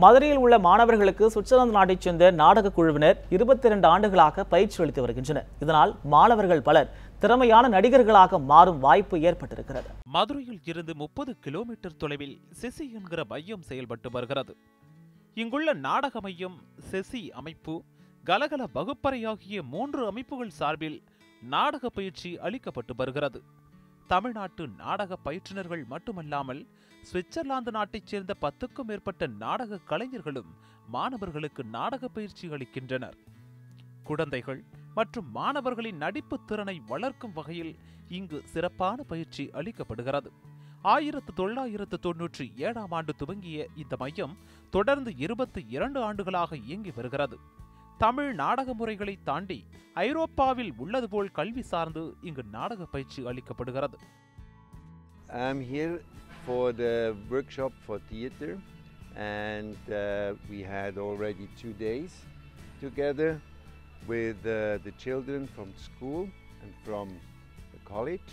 மதுரையில் உள்ள மாணவர்களுக்கு சுவிட்சர்லாந்து நாட்டைச் சேர்ந்த நாடக குழுவினர் இருபத்தி இரண்டு ஆண்டுகளாக பயிற்சி அளித்து வருகின்றனர். இதனால் மாணவர்கள் பலர் திறமையான நடிகர்களாக மாறும் வாய்ப்பு ஏற்பட்டிருக்கிறது. மதுரையில் இருந்து முப்பது கிலோமீட்டர் தொலைவில் சிசி என்கிற மையம் செயல்பட்டு வருகிறது. இங்குள்ள நாடக மையம் செசி அமைப்பு கலகல வகுப்பறை ஆகிய மூன்று அமைப்புகள் சார்பில் நாடக பயிற்சி அளிக்கப்பட்டு வருகிறது. தமிழ்நாட்டு நாடக பயிற்றுனர்கள் மட்டுமல்லாமல் சுவிட்சர்லாந்து நாட்டைச் சேர்ந்த பத்துக்கும் மேற்பட்ட நாடக கலைஞர்களும் மாணவர்களுக்கு நாடக பயிற்சி அளிக்கின்றனர். குழந்தைகள் மற்றும் மாணவர்களின் நடிப்பு திறனை வளர்க்கும் வகையில் இங்கு சிறப்பான பயிற்சி அளிக்கப்படுகிறது. ஆயிரத்து தொள்ளாயிரத்து தொன்னூற்றி ஏழாம் ஆண்டு துவங்கிய இந்த மையம் தொடர்ந்து இருபத்தி இரண்டு ஆண்டுகளாக இயங்கி வருகிறது. தமிழ் நாடக முறைகளை தாண்டி ஐரோப்பாவில் உள்ளது போல் கல்வி சார்ந்து இங்கு நாடக பயிற்சி அளிக்கப்படுகிறது I'm here for the workshop for theater, and uh, we had already two days together with uh, the children from school and from the college.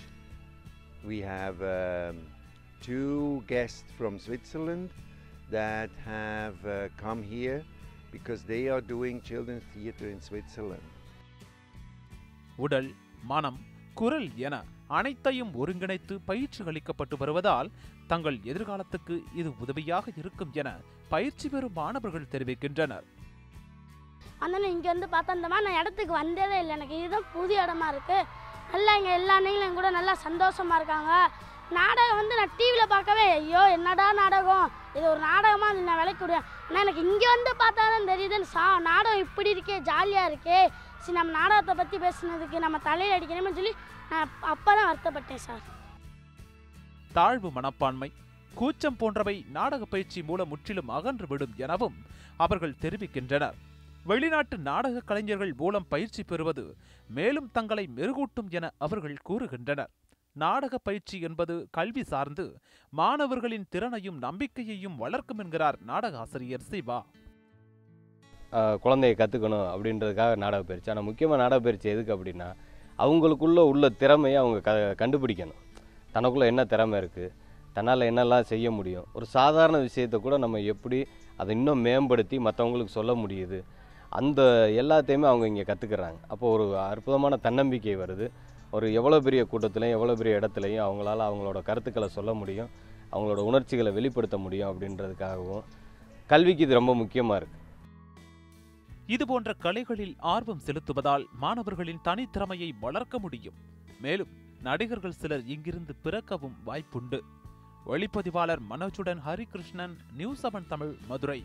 We have um, two guests from Switzerland that have uh, come here because they are doing children's theater in Switzerland. உடல் மனம் குரல் என அனைத்தையும் ஒருங்கிணைத்து பயிற்சி அளிக்கப்பட்டு வருவதால் தங்கள் எதிர்காலத்துக்கு இது உதவியாக இருக்கும் என பயிற்சி பெறும் மாணவர்கள் தெரிவிக்கின்றனர். அதனால் இங்கேருந்து பார்த்தா இந்த மாதிரி நான் இடத்துக்கு வந்ததே இல்லை. எனக்கு இதுதான் புது இடமா இருக்குது நல்லா இங்கே எல்லா அன்னைங்களும் கூட நல்லா சந்தோஷமாக இருக்காங்க. நாடகம் வந்து நான் டிவியில் பார்க்கவே ஐயோ என்னடா நாடகம்? இது ஒரு நாடகமாக நான் விலைக்கு விடுவேன் ஆனால் எனக்கு இங்கே வந்து பார்த்தா தான் தெரியுதுன்னு சா நாடகம் இப்படி இருக்கே ஜாலியாக இருக்கே. சரி நம்ம நாடகத்தை பற்றி பேசுனதுக்கு நம்ம தலையில் அடிக்கணுமே சொல்லி நான் அப்போ தான் வருத்தப்பட்டேன் சார். தாழ்வு மனப்பான்மை கூச்சம் போன்றவை நாடக பயிற்சி மூலம் முற்றிலும் அகன்று விடும் எனவும் அவர்கள் தெரிவிக்கின்றனர். வெளிநாட்டு நாடக கலைஞர்கள் மூலம் பயிற்சி பெறுவது மேலும் தங்களை மெருகூட்டும் என அவர்கள் கூறுகின்றனர். நாடக பயிற்சி என்பது கல்வி சார்ந்து மாணவர்களின் திறனையும் நம்பிக்கையையும் வளர்க்கும் என்கிறார் நாடக ஆசிரியர் சிவா. குழந்தையை குழந்தைய கற்றுக்கணும் அப்படின்றதுக்காக நாடக பயிற்சி. ஆனால் முக்கியமாக நாடக பயிற்சி எதுக்கு அப்படின்னா அவங்களுக்குள்ள உள்ள திறமையை அவங்க க கண்டுபிடிக்கணும். தனக்குள்ளே என்ன திறமை இருக்குது தன்னால் என்னெல்லாம் செய்ய முடியும் ஒரு சாதாரண விஷயத்தை கூட நம்ம எப்படி அதை இன்னும் மேம்படுத்தி மற்றவங்களுக்கு சொல்ல முடியுது அந்த எல்லாத்தையுமே அவங்க இங்கே கற்றுக்குறாங்க அப்போ ஒரு அற்புதமான தன்னம்பிக்கை வருது. ஒரு எவ்வளோ பெரிய கூட்டத்திலையும் எவ்வளோ பெரிய இடத்துலையும் அவங்களால அவங்களோட கருத்துக்களை சொல்ல முடியும் அவங்களோட உணர்ச்சிகளை வெளிப்படுத்த முடியும் அப்படின்றதுக்காகவும் கல்விக்கு இது ரொம்ப முக்கியமாக இருக்குது இதுபோன்ற கலைகளில் ஆர்வம் செலுத்துவதால் மாணவர்களின் தனித்திறமையை வளர்க்க முடியும். மேலும் நடிகர்கள் சிலர் இங்கிருந்து பிறக்கவும் வாய்ப்புண்டு. ஒளிப்பதிவாளர் மனோஜுடன் ஹரிகிருஷ்ணன் நியூஸ் செவன் தமிழ் மதுரை.